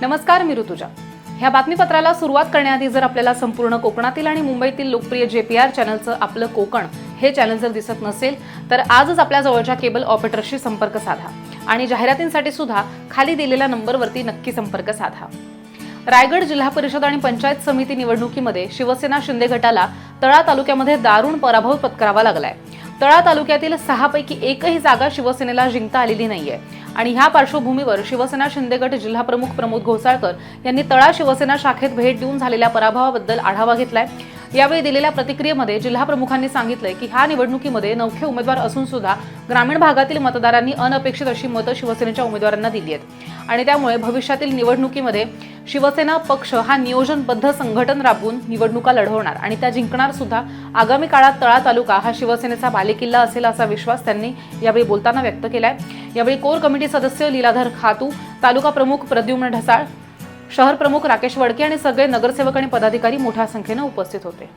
नमस्कार मी ऋतुजा. ह्या बातमीपत्राला सुरुवात करण्याआधी जर आपल्याला संपूर्ण कोकणातील आणि मुंबईतील लोकप्रिय जे पी आर चॅनलचं आपलं कोकण हे चॅनल जर दिसत नसेल तर आजच आपल्या जवळच्या केबल ऑपरेटरशी संपर्क साधा आणि जाहिरातींसाठी सुद्धा खाली दिलेल्या नंबरवरती नक्की संपर्क साधा. रायगड जिल्हा परिषद आणि पंचायत समिती निवडणुकीमध्ये शिवसेना शिंदे गटाला तळा तालुक्यामध्ये दारुण पराभव पत्करावा लागलाय. तळा तालुक्यातील सहापैकी एकही जागा शिवसेनेला जिंकता आलेली नाहीये. आणि ह्या पार्श्वभूमीवर शिवसेना शिंदे गट जिल्हा प्रमुख प्रमोद घोसाळकर यांनी तळा शिवसेना शाखेत भेट देऊन झालेल्या पराभवाबद्दल आढावा घेतलाय. यावेळी दिलेल्या प्रतिक्रियेमध्ये जिल्हा प्रमुखांनी सांगितलंय की ह्या निवडणुकीमध्ये नवखे उमेदवार असून सुद्धा ग्रामीण भागातील मतदारांनी अनपेक्षित अशी मतं शिवसेनेच्या उमेदवारांना दिली आहेत. आणि त्यामुळे भविष्यातील निवडणुकीमध्ये शिवसेना पक्ष हा नियोजनबद्ध संघटन राबवून निवडणुका लढवणार आणि त्या जिंकणार सुद्धा. आगामी काळात तळा तालुका हा शिवसेनेचा बालेकिल्ला असेल असा विश्वास त्यांनी यावेळी बोलताना व्यक्त केलाय. यावेळी कोर कमिटी सदस्य लीलाधर खातू तालुका प्रमुख प्रद्युम्न ढसाळ शहर प्रमुख राकेश वडके आणि सगळे नगरसेवक आणि पदाधिकारी मोठ्या संख्येनं उपस्थित होते.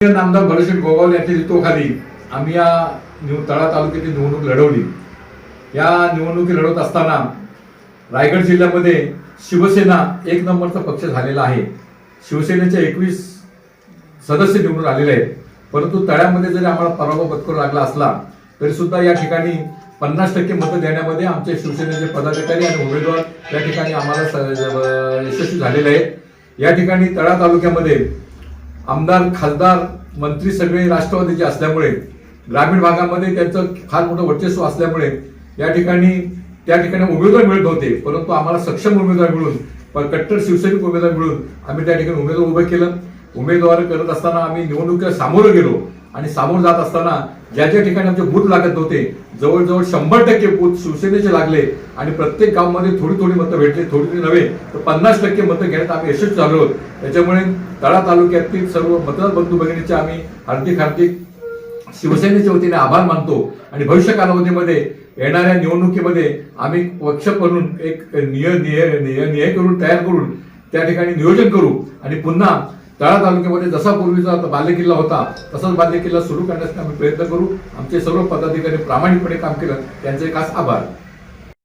नामदार भरशेठ गोगावले यांच्या नेतृत्वाखाली आम्ही या तळा तालुक्याची निवडणूक लढवली. या निवडणुकी लढवत असताना रायगड जिल्ह्यामध्ये शिवसेना एक नंबरचा पक्ष झालेला आहे. शिवसेनेचे एकवीस सदस्य निवडून आलेले आहेत. परंतु तळ्यामध्ये जरी आम्हाला पराभव पत्करू लागला असला तरी सुद्धा या ठिकाणी पन्नास टक्के मतं देण्यामध्ये आमचे शिवसेनेचे पदाधिकारी आणि उमेदवार या ठिकाणी आम्हाला यशस्वी झालेले आहेत. या ठिकाणी तळा तालुक्यामध्ये आमदार खासदार मंत्री सगळे राष्ट्रवादीचे असल्यामुळे ग्रामीण भागामध्ये त्यांचं फार मोठं वर्चस्व असल्यामुळे या ठिकाणी त्या ठिकाणी उमेदवार मिळत नव्हते परंतु आम्हाला सक्षम उमेदवार मिळून कट्टर शिवसैनिक उमेदवार मिळून आम्ही त्या ठिकाणी उमेदवार उभं केलं. उमेदवार करत असताना आम्ही निवडणुकीला सामोरं गेलो आणि सामोरं जात असताना ज्या ज्या ठिकाणी आमचे बूथ लागत नव्हते जवळजवळ शंभर टक्के बूथ शिवसेनेचे लागले आणि प्रत्येक गावमध्ये थोडी थोडी मतं भेटली थोडी थोडी नव्हे तर पन्नास टक्के मतं घेण्यात आम्ही यशस्वी झालो. त्याच्यामुळे तळा तालुक्यातील सर्व मतदार बंधू भगिनीचे आम्ही हार्दिक हार्दिक शिवसेनेच्या वतीने आभार मानतो आणि भविष्य कालावधीमध्ये येणाऱ्या निवडणुकीमध्ये आम्ही पक्ष करून एक निय निय निय करून तयार करून त्या ठिकाणी नियोजन करू. आणि पुन्हा तळा तालुक्यामध्ये जसा पूर्वीचा बालेकिल्ला होता तसाच बालेकिल्ला सुरू करण्यासाठी आम्ही प्रयत्न करू. आमचे सर्व पदाधिकारी प्रामाणिकपणे काम केलं. त्यांचे खास आभार.